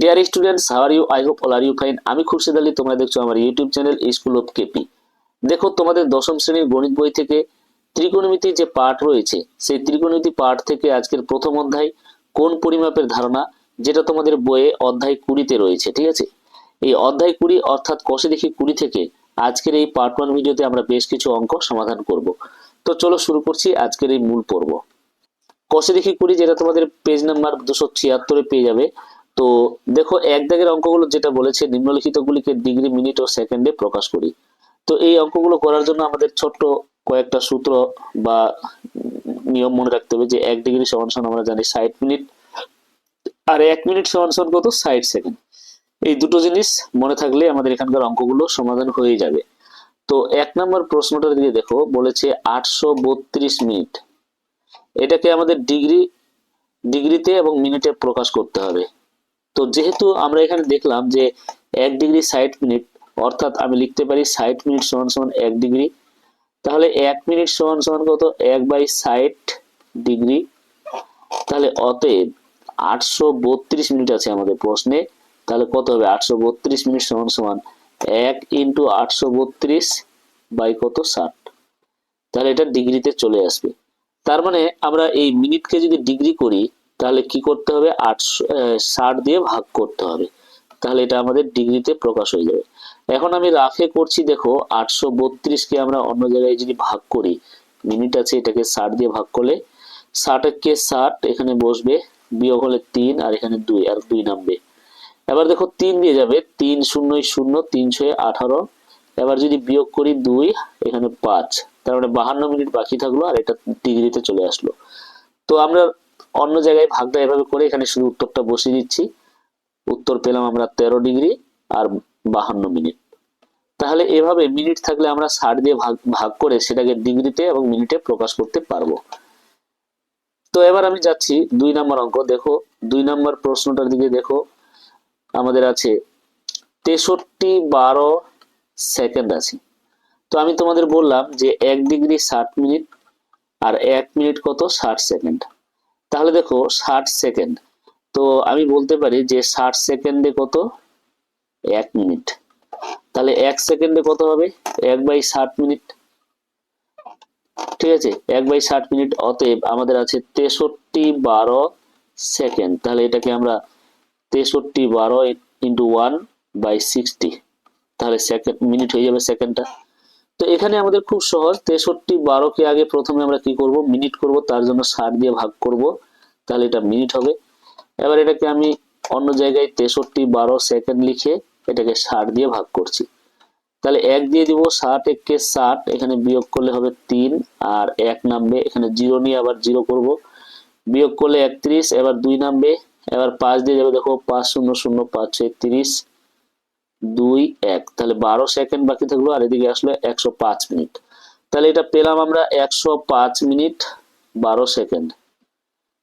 Dear students how are you I hope all are fine fine Khurshed Ali, তোমরা দেখছ আমার YouTube channel school of KP দেখো, তোমাদের দশম শ্রেণির গণিত বই থেকে ত্রিকোণমিতি যে পাঠ রয়েছে, সেই ত্রিকোণমিতি পাঠ থেকে আজকের প্রথম অধ্যায়, কোন পরিমাপের ধারণা, যেটা তোমাদের বইয়ে অধ্যায় কুড়িতে রয়েছে, ঠিক আছে? এই অধ্যায় কুড়ি অর্থাৎ কষে দেখি কুড়ি থেকে আজকের এই পার্ট ওয়ান ভিডিওতে আমরা বেশ কিছু অঙ্ক সমাধান করব। তো চলো শুরু করছি আজকের এই মূল পর্ব। কষে দেখি কুড়ি, যেটা তোমাদের পেজ নাম্বার দুশো ছিয়াত্তরে পেয়ে যাবে। তো দেখো, এক দাগের অঙ্কগুলো যেটা বলেছে নিম্নলিখিত গুলিকে ডিগ্রি মিনিট ও সেকেন্ডে প্রকাশ করি। তো এই অঙ্কগুলো করার জন্য আমাদের ছোট্ট কয়েকটা সূত্র বা নিয়ম মনে রাখতে হবে যে এক ডিগ্রি সমান সমান আমরা জানি ষাট মিনিট আর এক মিনিট সমান সমান কত? ষাট সেকেন্ড এই দুটো জিনিস মনে থাকলে আমাদের এখানকার অঙ্কগুলো সমাধান হয়ে যাবে। তো এক নম্বর প্রশ্নটার দিকে দেখো, বলেছে আটশো বত্রিশ মিনিট এটাকে আমাদের ডিগ্রি ডিগ্রিতে এবং মিনিটে প্রকাশ করতে হবে। তো যেহেতু আমরা এখানে দেখলাম যে এক ডিগ্রি ষাট মিনিট, অর্থাৎ আমি লিখতে পারি ষাট মিনিট সমান সমান এক ডিগ্রি, তাহলে এক মিনিট সমান সমান কত? এক বাই ষাট ডিগ্রি। তাহলে অতএব আটশো বত্রিশ মিনিট আছে আমাদের প্রশ্নে, তাহলে কত হবে? আটশো বত্রিশ মিনিট সমান সমান এক ইন্টু আটশো বত্রিশ বাই কত? ষাট। তাহলে এটা ডিগ্রিতে চলে আসবে। তার মানে আমরা এই মিনিটকে যদি ডিগ্রি করি তাহলে কি করতে হবে? আটশো ষাট দিয়ে ভাগ করতে হবে। তাহলে এটা আমাদের ডিগ্রিতে প্রকাশ হয়ে যাবে। এখন আমি রাফে করছি, দেখো, আটশো বত্রিশকে আমরা অন্য জায়গায় যদি ভাগ করি মিনিট আছে এটাকে ষাট দিয়ে ভাগ করলে ষাটকে ষাট, এখানে বসবে, বিয়োগ হলে তিন, আর এখানে দুই, আর দুই নামবে। এবার দেখো, তিন দিয়ে যাবে, তিন শূন্য শূন্য, তিন ছয় আঠারো। এবার যদি বিয়োগ করি দুই, এখানে পাঁচ। তার মানে বাহান্ন মিনিট বাকি থাকল, আর এটা ডিগ্রিতে চলে আসলো। তো আমরা অন্য জায়গায় ভাগটা এভাবে করে এখানে শুধু উত্তরটা বসিয়ে দিচ্ছি। উত্তর পেলাম আমরা তেরো ডিগ্রি আর বাহান্ন মিনিট। তাহলে এভাবে মিনিট থাকলে আমরা ষাট দিয়ে ভাগ ভাগ করে সেটাকে ডিগ্রিতে এবং মিনিটে প্রকাশ করতে পারব। তো এবার আমি যাচ্ছি দুই নম্বর অঙ্ক। দেখো, দুই নম্বর প্রশ্নটার দিকে দেখো। আমাদের আছে, তেষট্টি বারো সেকেন্ড আছে। তো আমি তোমাদের বললাম যে এক ডিগ্রি ষাট মিনিট আর এক মিনিট কত? ষাট সেকেন্ড। তাহলে দেখো ষাট সেকেন্ড তো আমি বলতে পারি যে ষাট সেকেন্ডে কত? এক মিনিট। তাহলে এক সেকেন্ডে কত হবে? এক বাই ষাট মিনিট। ঠিক আছে? এক বাই ষাট মিনিট, অতএব আমাদের আছে তেষট্টি বারো সেকেন্ড তাহলে এটাকে আমরা তেষট্টি বারো ইন্টু ওয়ান বাই সিক্সটি। তাহলে সেকেন্ড মিনিট হয়ে যাবে সেকেন্ডটা তো এখানে আমাদের খুব সহজ। তেষট্টি বারোকে আগে প্রথমে আমরা কি করব? মিনিট করব, তার জন্য ষাট দিয়ে ভাগ করব। তাহলে এটা মিনিট হবে। এবার এটাকে আমি অন্য জায়গায় তেষট্টি বারো সেকেন্ড লিখে এটাকে ষাট দিয়ে ভাগ করছি। তাহলে এক দিয়ে দিব, ষাট এককে ষাট, এখানে বিয়োগ করলে হবে তিন, আর এক নামবে, এখানে জিরো নিয়ে আবার জিরো করব। বিয়োগ করলে একত্রিশ, এবার দুই নামবে, এবার পাঁচ দিয়ে যাবে, দেখো পাঁচ শূন্য শূন্য পাঁচ ছয় তিরিশ। দুই, এক। তাহলে বারো সেকেন্ড বাকি থাকল আর এদিকে আসলো একশো পাঁচ মিনিট। তাহলে এটা পেলাম আমরা একশো পাঁচ মিনিট বারো সেকেন্ড।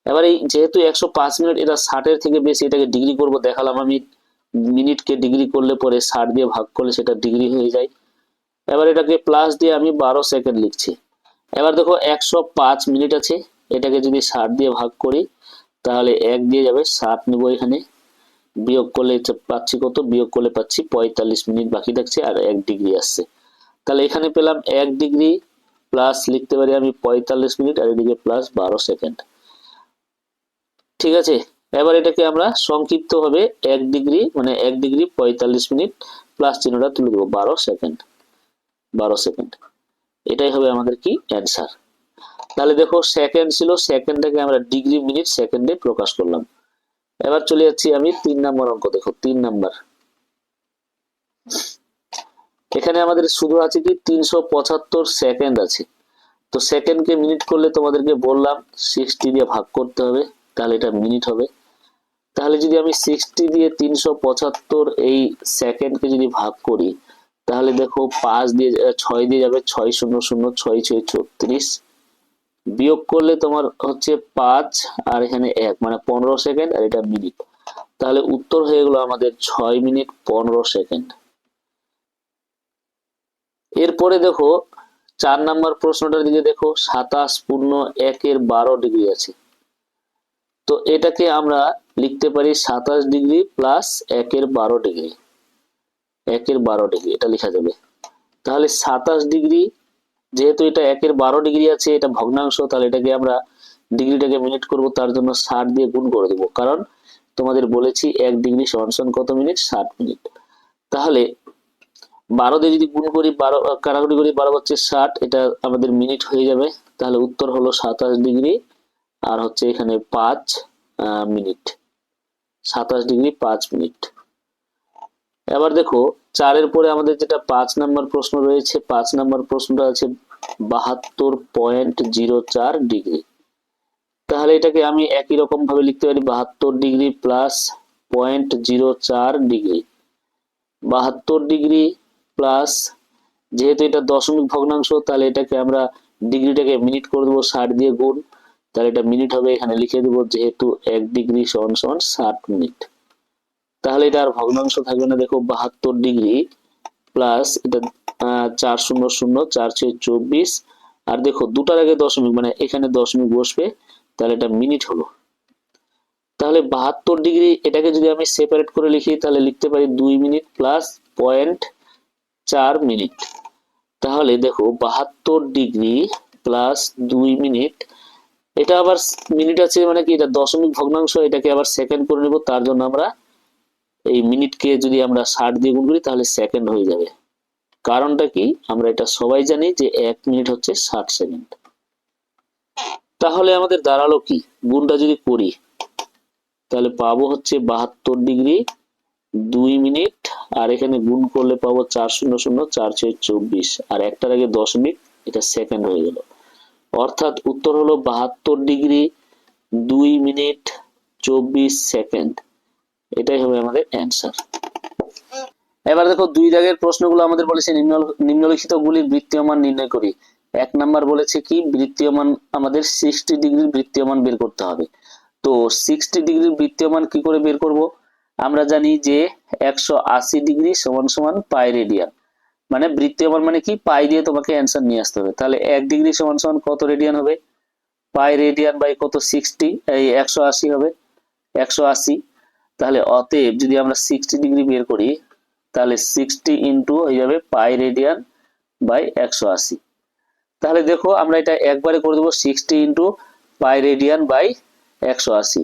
এবার এই যেহেতু একশো পাঁচ মিনিট এটা ষাটের থেকে বেশি, এটাকে ডিগ্রি করব, দেখালাম আমি। মিনিটকে ডিগ্রি করলে পরে ষাট দিয়ে ভাগ করলে সেটা ডিগ্রি হয়ে যায়। এবার এটাকে প্লাস দিয়ে আমি বারো সেকেন্ড লিখছি। এবার দেখো একশো পাঁচ মিনিট আছে, এটাকে যদি ষাট দিয়ে ভাগ করি, তাহলে এক দিয়ে যাবে ষাট নেব এখানে। বিয়োগ করলে পাচ্ছি কত? বিয়োগ করলে পাচ্ছি পঁয়তাল্লিশ মিনিট বাকি থাকছে আর এক ডিগ্রি আসছে। তাহলে এখানে পেলাম এক ডিগ্রি প্লাস লিখতে পারি আমি পঁয়তাল্লিশ মিনিট আর এদিকে প্লাস বারো সেকেন্ড ঠিক আছে? এবার এটাকে আমরা সংক্ষিপ্ত ভাবে এক ডিগ্রি মানে এক ডিগ্রি পঁয়তাল্লিশ মিনিট প্লাস চিহ্নটা তুলে দেবো বারো সেকেন্ড বারো সেকেন্ড এটাই হবে আমাদের কি? অ্যান্সার তাহলে দেখো সেকেন্ড ছিল সেকেন্ডটাকে আমরা ডিগ্রি মিনিট সেকেন্ডে প্রকাশ করলাম। এবার চলে যাচ্ছি আমি তিন নম্বর অঙ্ক, দেখো তিন নাম্বার। এখানে আমাদের শুধু আছে কি তিনশো পঁচাত্তর সেকেন্ড আছে। তো সেকেন্ডকে মিনিট করলে তোমাদেরকে বললাম সিক্সটি দিয়ে ভাগ করতে হবে, তাহলে এটা মিনিট হবে। তাহলে যদি আমি সিক্সটি দিয়ে তিনশো পঁচাত্তর এই সেকেন্ডকে যদি ভাগ করি, তাহলে দেখো পাঁচ দিয়ে, ছয় দিয়ে যাবে ছয় শূন্য শূন্য, ছয় ছয় ছত্রিশ। বিয়োগ করলে তোমার হচ্ছে পাঁচ, আর এখানে এক মানে পনেরো সেকেন্ড আর এটা মিনিট তাহলে উত্তর হয়ে গেল আমাদের ছয় মিনিট পনেরো সেকেন্ড এরপরে দেখো, চার নাম্বার প্রশ্নটার দিকে দেখো, সাতাশ পূর্ণ একের বারো ডিগ্রি আছে। তো এটাকে আমরা লিখতে পারি সাতাশ ডিগ্রি প্লাস একের বারো ডিগ্রি একের বারো ডিগ্রি এটা লেখা যাবে। তাহলে সাতাশ ডিগ্রি যেহেতু এটা একের বারো ডিগ্রি আছে, এটা ভগ্নাংশ, তাহলে এটাকে আমরা ডিগ্রিটাকে মিনিট করব, তার জন্য ষাট দিয়ে গুণ করে দেবো। কারণ তোমাদের বলেছি এক ডিগ্রি সমান কত মিনিট ষাট মিনিট তাহলে বারো দিয়ে যদি গুণ করি, বারো কাটাকুটি করি, বারো হচ্ছে ষাট, এটা আমাদের মিনিট হয়ে যাবে। তাহলে উত্তর হলো সাতাশ ডিগ্রি আর হচ্ছে এখানে পাঁচ মিনিট সাতাশ ডিগ্রি পাঁচ মিনিট এবার দেখো, চারের পরে আমাদের যেটা পাঁচ নাম্বার প্রশ্ন রয়েছে, পাঁচ নাম্বার প্রশ্নটা আছে বাহাত্তর পয়েন্ট জিরো চার ডিগ্রি। তাহলে এটাকে আমি একই রকম ভাবে লিখতে পারি, বাহাত্তর ডিগ্রি প্লাস পয়েন্ট জিরো চার ডিগ্রি। বাহাত্তর ডিগ্রি প্লাস, যেহেতু এটা দশমিক ভগ্নাংশ, তাহলে এটাকে আমরা ডিগ্রিটাকে মিনিট করে দেবো ষাট দিয়ে গুণ। তাহলে এটা মিনিট হবে, এখানে লিখে দেবো যেহেতু এক ডিগ্রি সমান সমান ষাট মিনিট। তাহলে এটা আর ভগ্নাংশ থাকবে না, দেখো বাহাত্তর ডিগ্রি প্লাস এটা চার শূন্য শূন্য, চার ছয় চব্বিশ। আর দেখো দুটার আগে দশমিক মানে এখানে দশমিক বসবে, তাহলে এটা মিনিট হলো। তাহলে বাহাত্তর ডিগ্রি এটাকে যদি আমি সেপারেট করে লিখি, তাহলে লিখতে পারি দুই মিনিট প্লাস পয়েন্ট চার মিনিট তাহলে দেখো বাহাত্তর ডিগ্রি প্লাস দুই মিনিট এটা আবার মিনিট আছে মানে কি, এটা দশমিক ভগ্নাংশ, এটাকে আবার সেকেন্ড করে নেব, তার জন্য আমরা এই মিনিটকে যদি আমরা ষাট দিয়ে গুণ করি, তাহলে সেকেন্ড হয়ে যাবে। কারণটা কি? আমরা এটা সবাই জানি যে এক মিনিট হচ্ছে ষাট সেকেন্ড। তাহলে আমাদের দাঁড়াল কি? গুণটা যদি করি, তাহলে পাবো হচ্ছে বাহাত্তর ডিগ্রি দুই মিনিট, আর এখানে গুণ করলে পাবো চার শূন্য শূন্য চার ছয় চব্বিশ। আর একটার আগে দশমিক এটা সেকেন্ড হয়ে গেল। অর্থাৎ উত্তর হলো বাহাত্তর ডিগ্রি দুই মিনিট চব্বিশ সেকেন্ড। এটাই হবে আমাদের অ্যান্সার এবার দেখো দুই দাগের প্রশ্নগুলো আমাদের বলেছে নিম্ন, নিম্নলিখিত গুলির বৃত্তীয়মান নির্ণয় করি। এক নাম্বার বলেছে কি বৃত্তীয়মান আমাদের সিক্সটি ডিগ্রির বৃত্তীয়মান বের করতে হবে। তো সিক্সটি ডিগ্রির বৃত্তীয়মান কি করে বের করব? আমরা জানি যে একশো আশি ডিগ্রি সমান সমান পাই রেডিয়ান মানে বৃত্তীয়মান মানে কি? পাই দিয়ে তোমাকে অ্যান্সার নিয়ে আসতে হবে। তাহলে এক ডিগ্রি সমান সমান কত রেডিয়ান হবে? পাই রেডিয়ান বাই কত সিক্সটি এই একশো আশি হবে। একশো আশি তাহলে অতএব যদি আমরা সিক্সটি ডিগ্রি বের করি, তাহলে সিক্সটি ইন্টু হয়ে যাবে পাই রেডিয়ান বাই একশো আশি। তাহলে দেখো আমরা এটা একবারে করে দেবো sixty into pi radian by একশো আশি।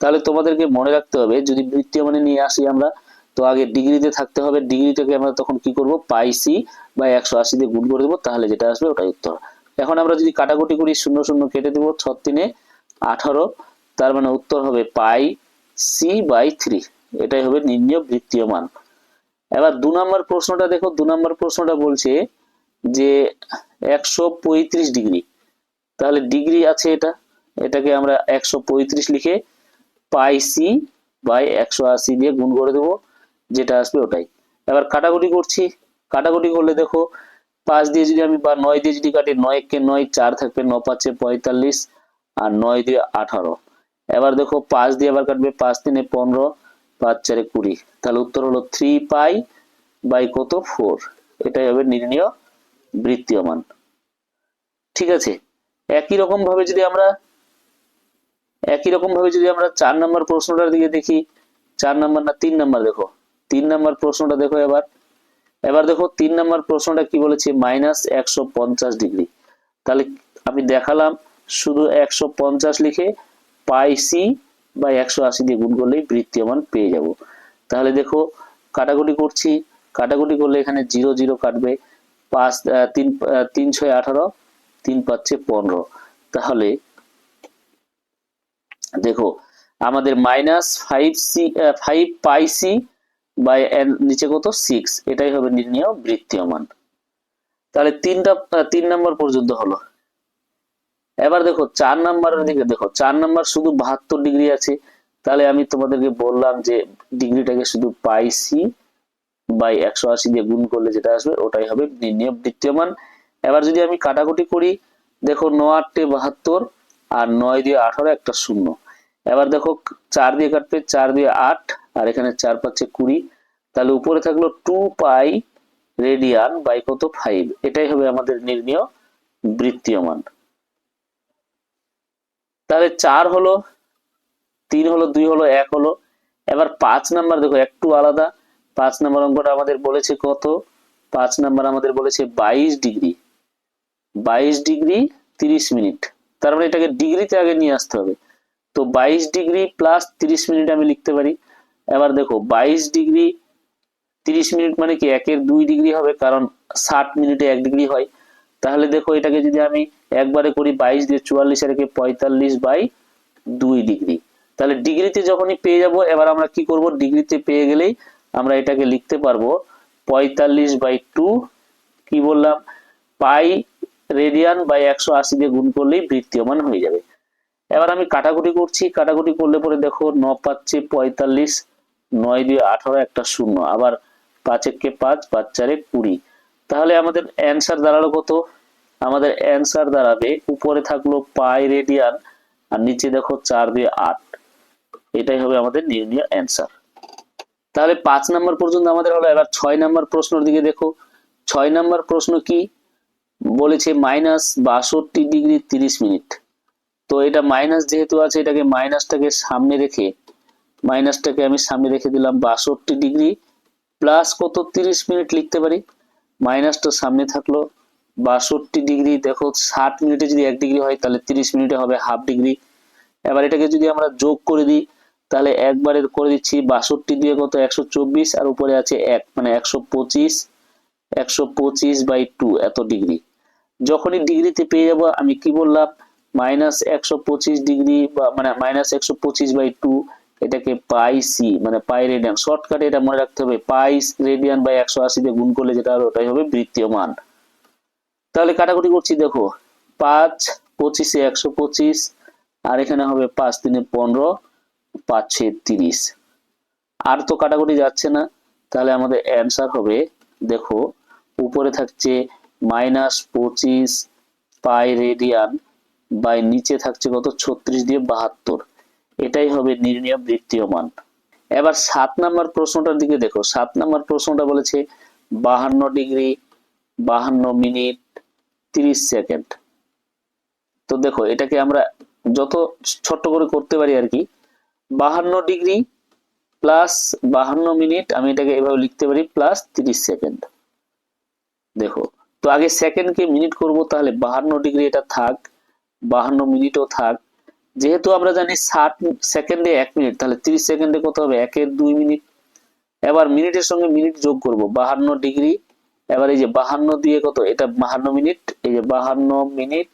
তাহলে তোমাদেরকে মনে রাখতে হবে, যদি বৃত্তীয় মানে নিয়ে আসি আমরা, তো আগে ডিগ্রিতে থাকতে হবে, ডিগ্রিটাকে আমরা তখন কি করব পাই সি বা একশো আশি দিয়ে গুণ করে দেবো, তাহলে যেটা আসবে ওটাই উত্তর। এখন আমরা যদি কাটাকুটি করি, শূন্য শূন্য কেটে দেবো ছত্রিনে আঠারো, তার মানে উত্তর হবে পাই সি বাই থ্রি এটাই হবে নির্ণয় বৃত্তীয় মান এবার দু নম্বর প্রশ্নটা দেখো, দু নম্বর প্রশ্নটা বলছে যে একশো পঁয়ত্রিশ ডিগ্রি, তাহলে ডিগ্রি আছে এটা, এটাকে আমরা একশো পঁয়ত্রিশ লিখে পাই সি বাই একশো আশি দিয়ে গুণ করে দেবো, যেটা আসবে ওটাই। এবার কাটাকুটি করছি, কাটাকুটি করলে দেখো পাঁচ দিয়ে যদি আমি বা নয় দিয়ে যদি কাটি, নয় কে নয় চার থাকবে, ন পাঁচে পঁয়তাল্লিশ, আর নয় দিয়ে আঠারো। এবার দেখো পাঁচ দিয়ে আবার কাটবে পাঁচ তিনে পনেরো, পাঁচ চারে কুড়ি। তাহলে উত্তর হলো থ্রি পাই বাই কত? ফোর এটাই হবে নির্ণীয় বৃত্তীয় মান ঠিক আছে? একই রকম ভাবে যদি আমরা, একই রকম ভাবে যদি আমরা চার নম্বর প্রশ্নটার দিকে দেখি, চার নম্বর না তিন নম্বর দেখো। তিন নম্বর প্রশ্নটা দেখো এবার। এবার দেখো তিন নম্বর প্রশ্নটা কি বলেছে? মাইনাস একশো পঞ্চাশ ডিগ্রি তাহলে আমি দেখালাম শুধু একশো পঞ্চাশ লিখে পাই সি বা একশো আশি দিয়ে গুণ করলেই বৃত্তীয় মান পেয়ে যাব। তাহলে দেখো, কাটাকুটি করছি। কাটাকুটি করলে এখানে জিরো জিরো কাটবে। পাঁচ তিন তিন ছয় আঠারো, তিন পাচ্ছে পনেরো। তাহলে দেখো, আমাদের minus five C five pi C by নিচে কত? সিক্স। এটাই হবে নির্ণয় বৃত্তীয় মান তাহলে তিনটা, তিন নম্বর পর্যন্ত হলো। এবার দেখো, চার নাম্বারের দিকে দেখো, চার নাম্বার শুধু বাহাত্তর ডিগ্রি আছে। তাহলে আমি তোমাদেরকে বললাম যে ডিগ্রিটাকে শুধু পাই সি বাই একশো আশি দিয়ে গুণ করলে যেটা আসবে, ওটাই হবে নির্ণয় বৃত্তীয় মান এবার যদি আমি কাটাকুটি করি, দেখো ন আটটে বাহাত্তর আর নয় দিয়ে আঠারো একটা শূন্য। এবার দেখো, চার দিয়ে কাটবে, চার দিয়ে আট, আর এখানে চার পাচ্ছে কুড়ি। তাহলে উপরে থাকল টু পাই রেডিয়ান বাই কত? ফাইভ এটাই হবে আমাদের নির্ণয় বৃত্তীয় মান তাহলে চার হলো, তিন হলো, দুই হলো, এক হলো। এবার পাঁচ নাম্বার দেখো, একটু আলাদা। পাঁচ নাম্বার অঙ্কটা আমাদের বলেছে কত? পাঁচ নাম্বার আমাদের বলেছে বাইশ ডিগ্রি। বাইশ ডিগ্রি তিরিশ মিনিট। তার মানে এটাকে ডিগ্রিতে আগে নিয়ে আসতে হবে। তো বাইশ ডিগ্রি প্লাস তিরিশ মিনিট আমি লিখতে পারি। এবার দেখো, বাইশ ডিগ্রি তিরিশ মিনিট মানে কি একের দুই ডিগ্রি হবে? কারণ ষাট মিনিটে এক ডিগ্রি হয়। তাহলে দেখো এটাকে যদি আমি একবারে করি বাইশ দিয়ে চুয়াল্লিশ রেখে পঁয়তাল্লিশ বাই দুই ডিগ্রি। তাহলে ডিগ্রিতে যখনই পেয়ে যাব, এবার আমরা কি করব? ডিগ্রিতে পেয়ে গেলেই আমরা এটাকে লিখতে পারব পঁয়তাল্লিশ বাই টু, কি বললাম? পাই রেডিয়ান বাই একশো আশি দিয়ে গুণ করলেই বৃত্তীয়মান হয়ে যাবে। এবার আমি কাটাকুটি করছি, কাটাকুটি করলে পরে দেখো ন পাচ্ছে পঁয়তাল্লিশ, নয় দিয়ে আঠারো একটা শূন্য, আবার পাঁচ একে পাঁচ পাঁচ চারে কুড়ি। তাহলে আমাদের অ্যান্সার দাঁড়াল কত? আমাদের অ্যান্সার দাঁড়াবে, উপরে থাকল পাই রেডিয়ান আর নিচে দেখো চার দিয়ে আট। এটাই হবে আমাদের নির্ণয় অ্যান্সার তাহলে পাঁচ নাম্বার পর্যন্ত আমাদের হলো, এবার ছয় নাম্বার প্রশ্নের দিকে দেখো। ছয় নাম্বার প্রশ্ন কি? বলেছে মাইনাস বাষট্টি ডিগ্রি তিরিশ মিনিট তো এটা মাইনাস যেহেতু আছে, এটাকে মাইনাসটাকে সামনে রেখে মাইনাসটাকে আমি সামনে রেখে দিলাম বাষট্টি ডিগ্রি প্লাস কত? তিরিশ মিনিট লিখতে পারি। মাইনাসটা সামনে থাকল। বাষট্টি ডিগ্রি, দেখো ষাট মিনিটে যদি এক ডিগ্রি হয়, তাহলে তিরিশ মিনিটে হবে হাফ ডিগ্রি। এবার এটাকে যদি আমরা যোগ করে দিই, তাহলে একবারে করে দিচ্ছি বাষট্টি দিয়ে কত? একশো চব্বিশ, আর উপরে আছে এক মানে একশো পঁচিশ। একশো পঁচিশ বাই টু, এত ডিগ্রি। যখনই ডিগ্রিতে পেয়ে যাব, আমি কি বললাম? মাইনাস একশো পঁচিশ ডিগ্রি বা মানে মাইনাস একশো পঁচিশ বাই টু এটাকে পাই সি মানে পাই রেডিয়ান শর্টকাটে এটা মনে রাখতে হবে, পাই রেডিয়ান বাই একশো আশি দিয়ে গুণ করলে যেটা হবে, ওটাই হবে বৃত্তীয় মান তাহলে কাটাকুটি করছি, দেখো, পাঁচ পঁচিশে একশো পঁচিশ, আর এখানে হবে পাঁচ তিনে পনেরো, পাঁচ ছয় তিরিশ। আর তো কাটাকুটি যাচ্ছে না, তাহলে আমাদের অ্যান্সার হবে, দেখো, উপরে থাকছে মাইনাস পঁচিশ পাই রেডিয়ান, বাই নিচে থাকছে কত? ছত্রিশ দিয়ে বাহাত্তর। এটাই হবে নির্ণয় বৃত্তীয় মান এবার সাত নাম্বার প্রশ্নটার দিকে দেখো। সাত নাম্বার প্রশ্নটা বলেছে, বাহান্ন ডিগ্রি, বাহান্ন মিনিট, তিরিশ সেকেন্ড। তো দেখো, এটাকে আমরা যত ছোট্ট করে করতে পারি আর কি, বাহান্ন ডিগ্রি প্লাস বাহান্ন মিনিট, আমি এটাকে এভাবে লিখতে পারি, প্লাস তিরিশ সেকেন্ড। দেখো, তো আগে সেকেন্ডকে মিনিট করব, তাহলে বাহান্ন ডিগ্রি এটা থাক, বাহান্ন মিনিটও থাক যেহেতু আমরা জানি ষাট সেকেন্ডে এক মিনিট, তাহলে তিরিশ সেকেন্ডে কত হবে? একের দুই মিনিট। এবার মিনিটের সঙ্গে মিনিট যোগ করব, বাহান্ন ডিগ্রি। এবার এই যে বাহান্ন দিয়ে কত? এটা বাহান্ন মিনিট, এই যে বাহান্ন মিনিট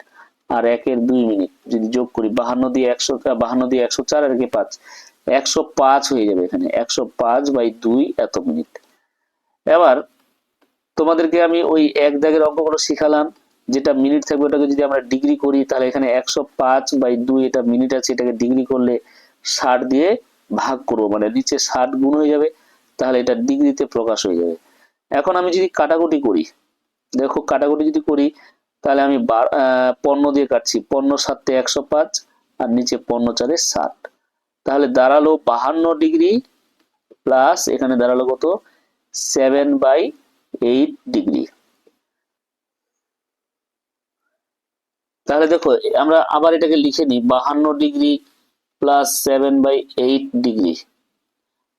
আর একের দুই মিনিট। যদি যোগ করি, বাহান্ন দিয়ে একশো বাহান্ন দিয়ে একশো চার আর একে পাঁচ, একশো পাঁচ হয়ে যাবে এখানে। একশো পাঁচ বাই দুই এত মিনিট। এবার তোমাদেরকে আমি ওই এক দাগের অঙ্কগুলো শিখালাম। যেটা মিনিট থাকবে, ওটাকে যদি আমরা ডিগ্রি করি, তাহলে এখানে একশো পাঁচ বাই দুই এটা মিনিট আছে, এটাকে ডিগ্রি করলে ষাট দিয়ে ভাগ করব মানে নিচে ষাট গুণ হয়ে যাবে, তাহলে এটা ডিগ্রিতে প্রকাশ হয়ে যাবে। এখন আমি যদি কাটাকুটি করি, দেখো কাটাকুটি যদি করি, তাহলে আমি পণ্য দিয়ে কাটছি, পণ্য সাতে একশো পাঁচ আর নিচে পণ্য চারে ষাট। তাহলে দাঁড়াল বাহান্ন ডিগ্রি প্লাস এখানে দাঁড়াল কত? সেভেন বাই এইট ডিগ্রি তাহলে দেখো, আমরা আবার এটাকে লিখে নিই, বাহান্ন degree plus seven by eight degree.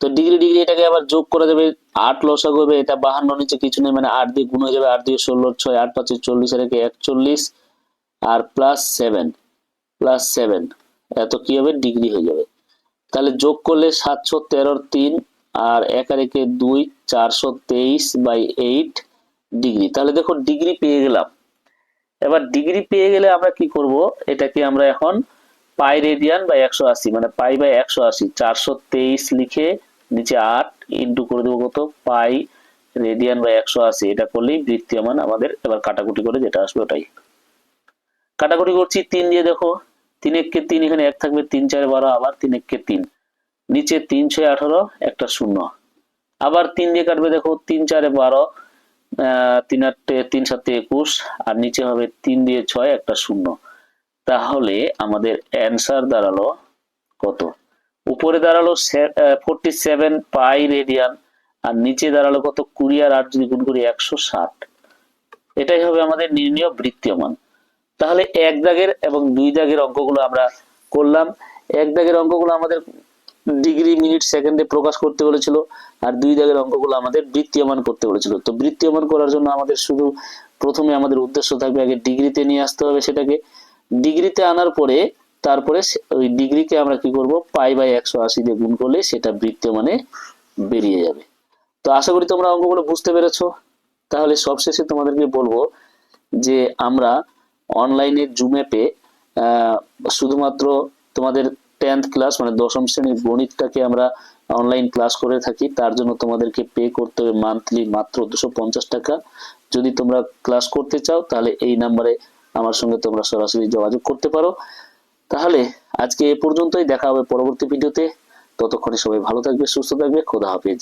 তো ডিগ্রি ডিগ্রি এটাকে আবার যোগ করা যাবে আট লসা করবে এটা বাহান্ন নিচে কিছু নেই মানে আট দিয়ে গুণ হয়ে যাবে, আট দিয়ে ষোলো, ছয়, আট পাঁচে চল্লিশ আর একে একচল্লিশ, আর প্লাস সেভেন প্লাস সেভেন এত কি হবে? ডিগ্রি হয়ে যাবে। তাহলে যোগ করলে সাতশো তেরোর তিন, আর এক আর একে দুই, চারশো তেইশ বাই এইট ডিগ্রি। তাহলে দেখো, ডিগ্রি পেয়ে গেলাম। এবার ডিগ্রি পেয়ে গেলে আমরা কি করব? এটাকে আমরা এখন পাই রেডিয়ান বা একশো আশি মানে পাই বাই একশো আশি, চারশো তেইশ লিখে নিচে আট ইন্টু করে দেবো কত? পাই রেডিয়ান বা একশো আশি, এটা করলেই বৃত্তীয় মান আমাদের এবার কাটাকুটি করে যেটা আসবে ওটাই। কাটাকুটি করছি তিন দিয়ে দেখো, তিন এককে তিন, এখানে এক থাকবে তিন, চারে বারো, আবার তিন এককে তিন। নিচে তিন ছয় আঠারো, একটা শূন্য। আবার তিন দিয়ে কাটবে দেখো, তিন, চারে বারো তিন আটটে তিন সাতে একুশ, আর নিচে হবে তিন দিয়ে ছয়, একটা শূন্য। তাহলে আমাদের অ্যান্সার দাঁড়াল কত? উপরে দাঁড়াল ফোরটি সেভেন পাই রেডিয়ান, আর নিচে দাঁড়াল কত? কুড়ি আর আট যদি গুণ করি একশো ষাট। এটাই হবে আমাদের নির্ণয় বৃত্তীয় মান তাহলে এক দাগের এবং দুই দাগের অঙ্কগুলো আমরা করলাম। এক দাগের অঙ্কগুলো আমাদের ডিগ্রি মিনিট সেকেন্ডে প্রকাশ করতে বলেছিল আর দুই দাগের অঙ্কগুলো আমাদের বৃত্তীয়মান করতে বলেছিল। তো বৃত্তীয়মান করার জন্য আমাদের শুধু প্রথমে আমাদের উদ্দেশ্য থাকবে আগে ডিগ্রিতে নিয়ে আসতে হবে সেটাকে। ডিগ্রিতে আনার পরে তারপরে ওই ডিগ্রিকে আমরা কি করব? পাই বাই একশো আশি দিয়ে গুণ করলে সেটা বৃত্তীয়মানে বেরিয়ে যাবে। তো আশা করি তোমরা অঙ্কগুলো বুঝতে পেরেছ। তাহলে সবশেষে তোমাদেরকে বলব যে আমরা অনলাইনে জুম অ্যাপে শুধুমাত্র তোমাদের টেন্থ ক্লাস মানে দশম শ্রেণির গণিতটাকে আমরা অনলাইন ক্লাস করে থাকি। তার জন্য তোমাদেরকে পে করতে হবে মান্থলি মাত্র দুশো টাকা। যদি তোমরা ক্লাস করতে চাও, তাহলে এই নাম্বারে আমার সঙ্গে তোমরা সরাসরি যোগাযোগ করতে পারো। তাহলে আজকে এ পর্যন্তই, দেখা হবে পরবর্তী ভিডিওতে ততক্ষণে সবাই ভালো থাকবে, সুস্থ থাকবে, খোদা হাফিজ।